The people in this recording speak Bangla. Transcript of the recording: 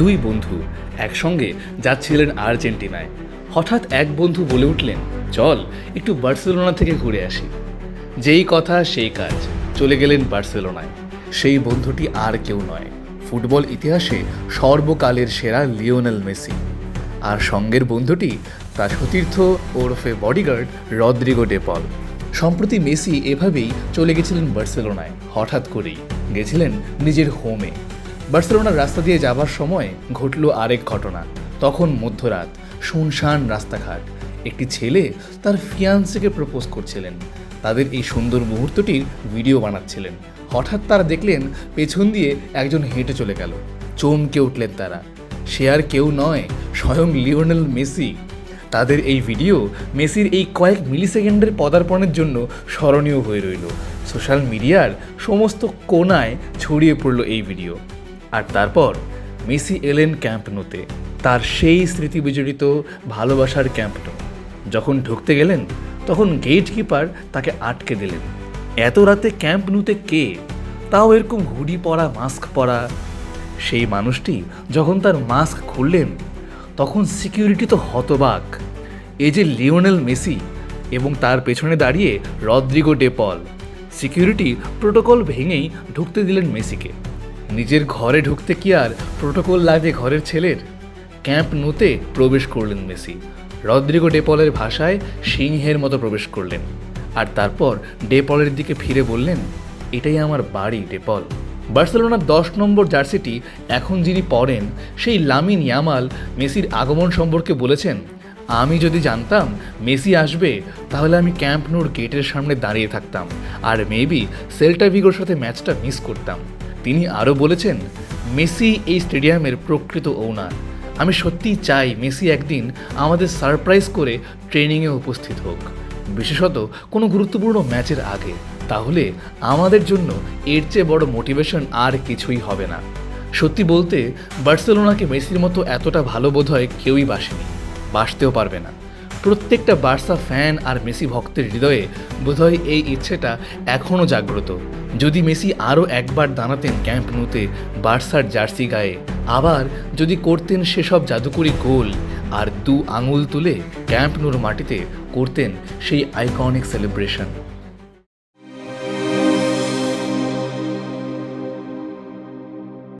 দুই বন্ধু একসঙ্গে যাচ্ছিলেন আর্জেন্টিনায়। হঠাৎ এক বন্ধু বলে উঠলেন, চল, একটু বার্সেলোনা থেকে ঘুরে আসি। যেই কথা, সেই কাজ। চলে গেলেন বার্সেলোনায়। সেই বন্ধুটি আর কেউ নয়। ফুটবল ইতিহাসে সর্বকালের সেরা লিওনেল মেসি। আর সঙ্গের বন্ধুটি তার সতীর্থ ওরফে বডিগার্ড রদ্রিগো ডেপল সম্প্রতি মেসি এভাবেই চলে গেছিলেন বার্সেলোনায়, হঠাৎ করেই। গেছিলেন নিজের হোমে। বার্সেলোনার রাস্তা দিয়ে যাবার সময় ঘটল আরেক ঘটনা। তখন মধ্যরাত শুনশান রাস্তাঘাট। একটি ছেলে তার ফিয়ান্সকে প্রপোজ করছিলেন। তাদের এই সুন্দর মুহূর্তটির ভিডিও বানাচ্ছিলেন। হঠাৎ তারা দেখলেন পেছন দিয়ে একজন হেঁটে চলে গেল। চমকে উঠলেন তারা। সে আর কেউ নয়, স্বয়ং লিওনেল মেসি। তাদের এই ভিডিও মেসির এই কয়েক মিলি সেকেন্ডের পদার্পণের জন্য স্মরণীয় হয়ে রইল। সোশ্যাল মিডিয়ার সমস্ত কোনায় ছড়িয়ে পড়ল এই ভিডিও আর তারপর মেসি এলেন ক্যাম্প নোতে, তার সেই স্মৃতিবিজড়িত ভালোবাসার ক্যাম্প নো যখন ঢুকতে গেলেন, তখন গেট কিপার তাকে আটকে দিলেন। এত রাতে ক্যাম্প নুতে কে? তাও এরকম হুডি পরা, মাস্ক পরা। সেই মানুষটি যখন তার মাস্ক খুললেন, তখন সিকিউরিটি তো হতবাক। এই যে লিওনেল মেসি এবং তার পেছনে দাঁড়িয়ে Rodrigo De Paul. Security protocol ভেঙেই ঢুকতে দিলেন মেসিকে। নিজের ঘরে ঢুকতে কি আর প্রোটোকল লাগে ঘরের ছেলের? ক্যাম্প নুতে প্রবেশ করলেন মেসি। রদ্রিগো ডেপলের ভাষায় সিংহের মতো প্রবেশ করলেন। আর তারপর ডেপলের দিকে ফিরে বললেন, এটাই আমার বাড়ি ডেপল বার্সেলোনার দশ নম্বর জার্সিটি এখন যিনি পরেন, সেই লামিন ইয়ামাল মেসির আগমন সম্পর্কে বলেছেন, আমি যদি জানতাম মেসি আসবে, তাহলে আমি ক্যাম্প নোর গেটের সামনে দাঁড়িয়ে থাকতাম। আর মেবি সেল্টা ভিগোর সাথে ম্যাচটা মিস করতাম। তিনি আরও বলেছেন, মেসি এই স্টেডিয়ামের প্রকৃত ওনার আমি সত্যিই চাই মেসি একদিন আমাদের সারপ্রাইজ করে ট্রেনিংয়ে উপস্থিত হোক। বিশেষত কোনো গুরুত্বপূর্ণ ম্যাচের আগে। তাহলে আমাদের জন্য এর চেয়ে বড় মোটিভেশন আর কিছুই হবে না। সত্যি বলতে, বার্সেলোনাকে মেসির মতো এতটা ভালো বোধ হয় কেউই বাসেনি। বাসতেও পারবে না। প্রত্যেকটা বার্সা ফ্যান আর মেসি ভক্তের হৃদয়ে বোধহয় এই ইচ্ছেটা এখনও জাগ্রত। যদি মেসি আরও একবার দাঁড়াতেন ক্যাম্প নুতে বার্সার জার্সি গায়ে, আবার যদি করতেন সেসব জাদুকরি গোল আর দু আঙুল তুলে ক্যাম্প নুর মাটিতে করতেন সেই আইকনিক সেলিব্রেশন।